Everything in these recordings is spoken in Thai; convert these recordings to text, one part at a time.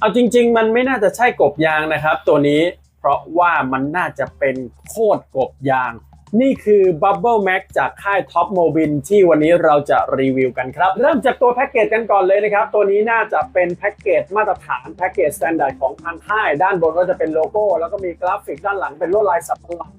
เอาจริง ๆ มันไม่น่าจะใช่กบยางนะครับ ตัวนี้เพราะว่ามันน่าจะเป็นโคตรกบยาง นี่คือ Bubble Max จากค่าย Top Mobile ที่วันนี้เราจะรีวิวกันครับ เริ่มจากตัวแพ็กเกจกันก่อนเลยนะครับ ตัวนี้น่าจะเป็นแพ็กเกจมาตรฐานแพ็กเกจสแตนดาร์ดของทางค่าย ด้านบนก็จะเป็นโลโก้ แล้วก็มีกราฟิกด้านหลังเป็นลวดลายสับปะรด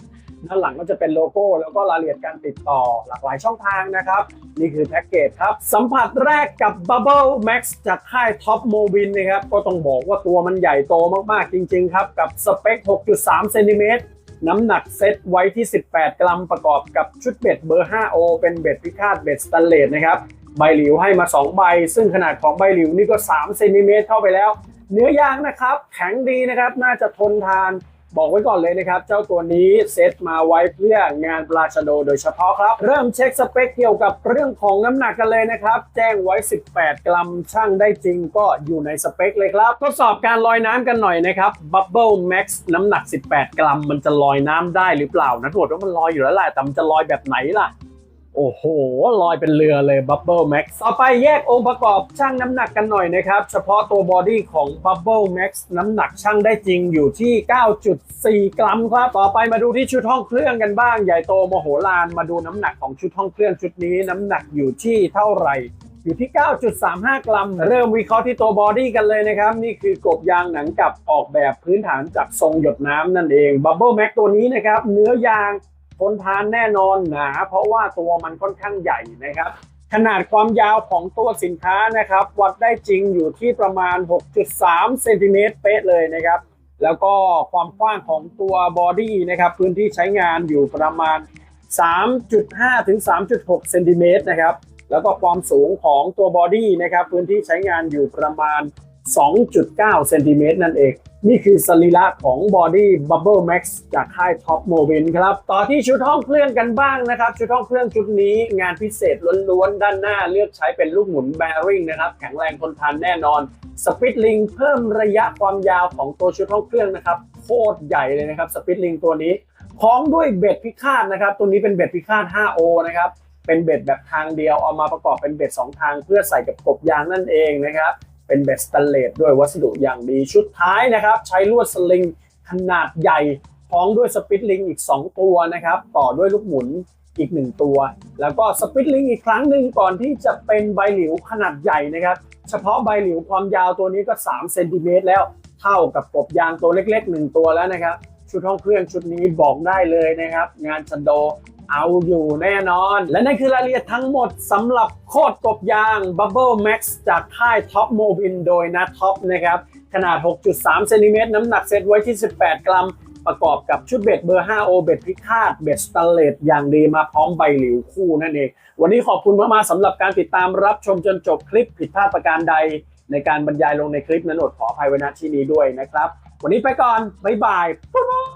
ด้านหลังก็จะเป็นโลโก้แล้วก็รายละเอียดการติดต่อหลากหลายช่องทางนะครับ นี่คือแพ็กเกจครับ สัมผัสแรกกับ Bubble Max จากค่าย Top Mobile นะครับ ก็ต้องบอกว่าตัวมันใหญ่โตมากๆจริง ๆ ครับ กับสเปค 6.3 เซนติเมตรน้ำหนักเซตไว้ที่ 18 กรัมประกอบกับชุดเบ็ดเบอร์ 5O เป็นเบ็ดพิฆาตเบ็ดสแตนเลสนะครับใบหลิวให้มา 2 ใบ ซึ่งขนาดของใบหลิวนี่ก็3เซนติเมตรเข้าไปแล้ว เนื้อยางนะครับ แข็งดีนะครับ น่าจะทนทาน บอกไว้ก่อนเลยนะครับ เจ้าตัวนี้เซตมาไว้เพื่องานปลาชะโดโดยเฉพาะครับ เริ่มเช็คสเปคเกี่ยวกับเรื่องของน้ำหนักกันเลยนะครับ แจ้งไว้ 18 กรัมช่างได้จริงก็อยู่ในสเปคเลยครับทดสอบการลอยน้ำกันหน่อยนะครับบับเบิลแม็กซ์น้ำหนัก 18 กรัม มันจะลอยน้ำได้หรือเปล่านะถวดว่ามันลอยอยู่แล้วแหละแต่มันจะลอยแบบไหนล่ะ โอ้โห ลอยเป็นเรือเลย Bubble Max ต่อไปแยกองค์ประกอบช่างน้ำหนักกันหน่อยนะครับ เฉพาะตัวบอดี้ของ Bubble Max น้ำหนักช่างได้จริงอยู่ที่ 9.4 กรัมครับ ต่อไปมาดูที่ชุดห้องเครื่องกันบ้าง ใหญ่โตโมโหลานมาดูน้ำหนักของชุดห้องเครื่องชุดนี้น้ำหนักอยู่ที่เท่าไหร่อยู่ที่ 9.35 กรัม เริ่มวิเคราะห์ที่ตัวบอดี้กันเลยนะครับ นี่คือกบยางหนังกับออกแบบพื้นฐานจากทรงหยดน้ำนั่นเอง Bubble Max ตัวนี้นะครับ เนื้อยาง ทนทานแน่นอนหนาเพราะว่าตัวมันค่อนข้างใหญ่นะครับ ขนาดความยาวของตัวสินค้านะครับ วัดได้จริงอยู่ที่ประมาณ 6.3เซนติเมตรเป๊ะเลยนะครับ แล้วก็ความกว้างของตัวบอดี้นะครับพื้นที่ใช้งานอยู่ประมาณ 3.5 ถึง 3.6เซนติเมตรนะครับแล้วก็ความสูงของตัวบอดี้นะครับพื้นที่ใช้งานอยู่ประมาณ 2.9 เซนติเมตรนั่นเอง นี่คือสรีระของบอดี้ Bubble Max จากค่าย Top m o b i l ครับ ต่อที่ชุดห้องเครื่องกันบ้างนะครับ ชุดห้องเครื่องชุดนี้งานพิเศษล้วนๆ ด้านหน้าเลือกใช้เป็นลูกหมุน bearing นะครับ แข็งแรงทนทานแน่นอน สปิดลิงเพิ่มระยะความยาวของตัวชุดห้องเครื่องนะครับ โคตรใหญ่เลยนะครับสปิดลิงตัวนี้พร้อมด้วยเบ็ดพิฆาตนะครับ ตัวนี้เป็นเบ็ดพิฆาต 5O นะครับเป็นเบ็ดแบบทางเดียวเอามาประกอบเป็นเบ็ดสองทางเพื่อใส่กับกบยางนั่นเองนะครับ เป็นเบ็ดสแตนเลสด้วยวัสดุอย่างดีชุดท้ายนะครับ ใช้ลวดสลิงขนาดใหญ่พร้อมด้วยสปิดลิงอีก 2 ตัวนะครับ ต่อด้วยลูกหมุนอีก 1 ตัว แล้วก็สปิดลิงอีกครั้งหนึ่งก่อนที่จะเป็นใบหลิวขนาดใหญ่นะครับ เฉพาะใบหลิวความยาวตัวนี้ก็3เซนติเมตรแล้วเท่ากับกบยางตัวเล็กๆ 1 ตัวแล้วนะครับ ชุดห้องเครื่องชุดนี้บอกได้เลยนะครับ งานชันโด เอาอยู่แน่นอน และนั่นคือรายละเอียดทั้งหมดสำหรับโคตรกบยาง Bubble Max จากค่าย Top Mobile โดยนะท็อปนะครับ ขนาด 6.3เซนติเมตรน้ำหนักเซตไว้ที่ 18 กรัม ประกอบกับชุดเบ็ดเบอร์ 5O เบ็ดพิฆาตเบ็ดสแตนเลสอย่างดีมาพร้อมใบหลิวคู่นั่นเอง วันนี้ขอบคุณมากๆสำหรับการติดตามรับชมจนจบคลิปผิดพลาดประการใด ในการบรรยายลงในคลิปนั้นอดขออภัยไว้ณที่นี้ด้วยนะครับ วันนี้ไปก่อนบ๊ายบายบ๊ายบาย